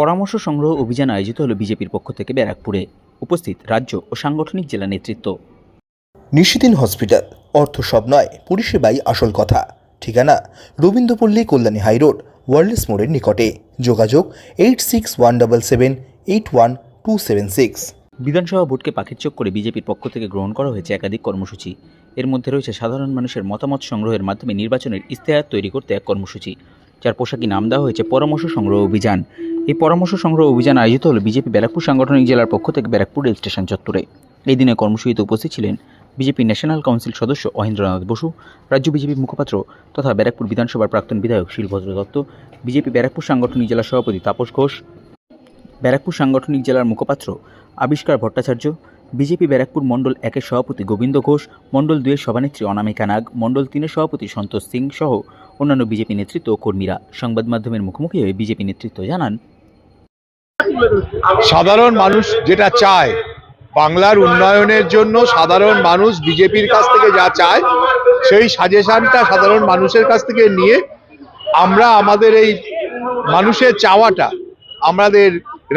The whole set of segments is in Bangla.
পরামর্শ সংগ্রহ অভিযান আয়োজিত হলো বিজেপির পক্ষ থেকে ব্যারাকপুরে। উপস্থিত রাজ্য ও সাংগঠনিক জেলা নেতৃত্ব। নিশিদিন হসপিটাল অর্থ সব নয় পরিষেবাই আসল কথা। ঠিকানা রবীন্দ্রপল্লী কল্যাণী হাইরোড ওয়ার্ল্ডস মোড়ের নিকটে। যোগাযোগ eight six one double seven eight one two seven six. বিধানসভা ভোটকে পাখির চোখ করে বিজেপির পক্ষ থেকে গ্রহণ করা হয়েছে একাধিক কর্মসূচি। এর মধ্যে রয়েছে সাধারণ মানুষের মতামত সংগ্রহের মাধ্যমে নির্বাচনের ইস্তেহার তৈরি করতে এক কর্মসূচি। যার পোশাকি নাম দেওয়া হয়েছে পরামর্শ সংগ্রহ অভিযান। এই পরামর্শ সংগ্রহ অভিযান আয়োজিত হলো বিজেপি ব্যারাকপুর সাংগঠনিক জেলার পক্ষ থেকে ব্যারাকপুর রেল স্টেশন চত্বরে। এই দিনে কর্মসূচিতে উপস্থিত ছিলেন বিজেপি ন্যাশনাল কাউন্সিল সদস্য অহেন্দ্রনাথ বসু, রাজ্য বিজেপি মুখপাত্র তথা ব্যারাকপুর বিধানসভার প্রাক্তন বিধায়ক শিলভদ্র দত্ত, বিজেপি ব্যারাকপুর সাংগঠনিক জেলা সভাপতি তাপস ঘোষ, ব্যারাকপুর সাংগঠনিক জেলার মুখপাত্র আবিষ্কার ভট্টাচার্য, বিজেপি ব্যারাকপুর মণ্ডল একের সভাপতি গোবিন্দ ঘোষ, মণ্ডল দুয়ের সভানেত্রী অনামিকা নাগ, মণ্ডল তিনের সভাপতি সন্তোষ সিং সহ অন্যান্য বিজেপি নেতৃত্ব ও কর্মীরা সংবাদ মাধ্যমের মুখোমুখি হয়ে বিজেপি নেতৃত্ব জানান। সাধারণ মানুষ যেটা চায়, বাংলার উন্নয়নের জন্য সাধারণ মানুষ বিজেপির কাছ থেকে যা চায়, সেই সাজেশনটা সাধারণ মানুষের কাছ থেকে নিয়ে আমরা আমাদের এই মানুষের চাওয়াটা আমাদের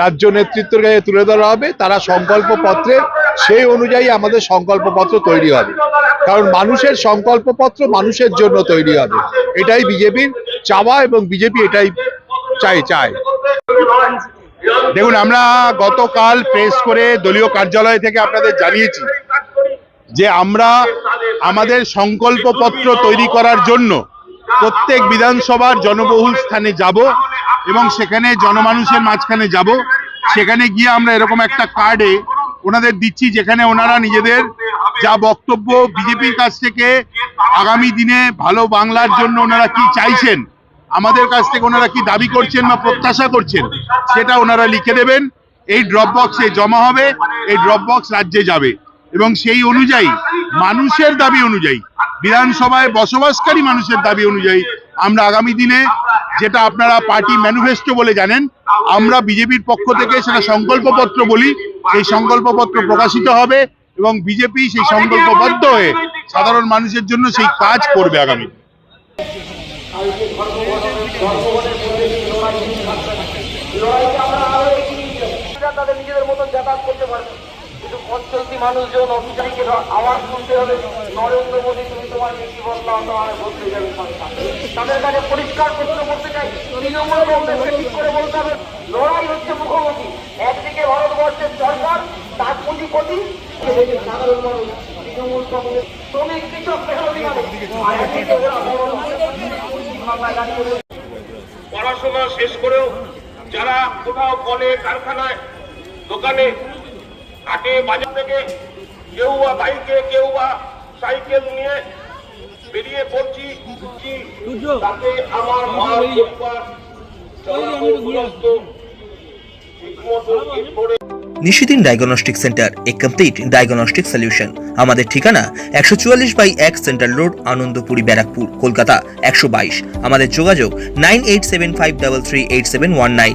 রাজ্য নেতৃত্বের কাছে তুলে ধরা হবে। তারা সংকল্প পত্রের সেই অনুযায়ী আমাদের সংকল্পপত্র তৈরি হবে। কারণ মানুষের সংকল্পপত্র মানুষের জন্য তৈরি হবে। এটাই বিজেপির চাওয়া এবং বিজেপি এটাই চাই, চায়। দেখুন, আমরা গতকাল প্রেস করে দলীয় কার্যালয় থেকে আপনাদের জানিয়েছি যে আমরা আমাদের সংকল্পপত্র তৈরি করার জন্য প্রত্যেক বিধানসভার জনবহুল স্থানে যাব এবং সেখানে জনমানুষের মাঝখানে যাব। সেখানে গিয়ে আমরা এরকম একটা কার্ডে ওনাদের দিচ্ছি যেখানে ওনারা নিজেদের যা বক্তব্য বিজেপির কাছ থেকে আগামী দিনে ভালো বাংলার জন্য ওনারা কি চাইছেন, আমাদের কাছ থেকে ওনারা কি দাবি করছেন বা প্রত্যাশা করছেন, সেটা ওনারা লিখে দেবেন। এই ড্রপ বক্সে জমা হবে, এই ড্রপ বক্স রাজ্যে যাবে এবং সেই অনুযায়ী মানুষের দাবি অনুযায়ী, বিধানসভায় বসবাসকারী মানুষের দাবি অনুযায়ী আমরা আগামী দিনে যেটা আপনারা পার্টি ম্যানিফেস্টো বলে জানেন, আমরা বিজেপির পক্ষ থেকে সেটা সংকল্পপত্র বলি, সেই সংকল্পপত্র প্রকাশিত হবে এবং বিজেপি সেই সংকল্পবদ্ধ হয়ে সাধারণ মানুষের জন্য সেই কাজ করবে আগামী তাদের নিজেদের মতন যাতায়াত করতে পারবে পথ মানুষজন অফিসারকে আওয়াজ শুনতে হবে। নরেন্দ্র মোদী, তুমি তোমার নীতি বদলাও তোমার বদলে যাবে তাদের কাছে পরিষ্কার প্রশ্ন করতে চাই। তৃণমূল কংগ্রেসকে ঠিক করে বলতে হবে, লড়াই হচ্ছে মুখোমুখি। একদিকে ভারতবর্ষের সরকার, তার মানুষ তৃণমূল কংগ্রেস। পড়াশোনা শেষ করেও যারা কোথাও কলে কারখানায়, দোকানে হাটে বাজার থেকে কেউ বা বাইকে, কেউ বা সাইকেল নিয়ে বেরিয়ে পড়ছি। তাতে আমার মা Nishidin diagnostic centre, a complete diagnostic solution আমাদের ঠিকানা একশো চুয়াল্লিশ বাই এক সেন্ট্রাল রোড, আনন্দপুরি, ব্যারাকপুর, কলকাতা, একশো বাইশ। আমাদের যোগাযোগ nine eight seven five double three eight seven one nine.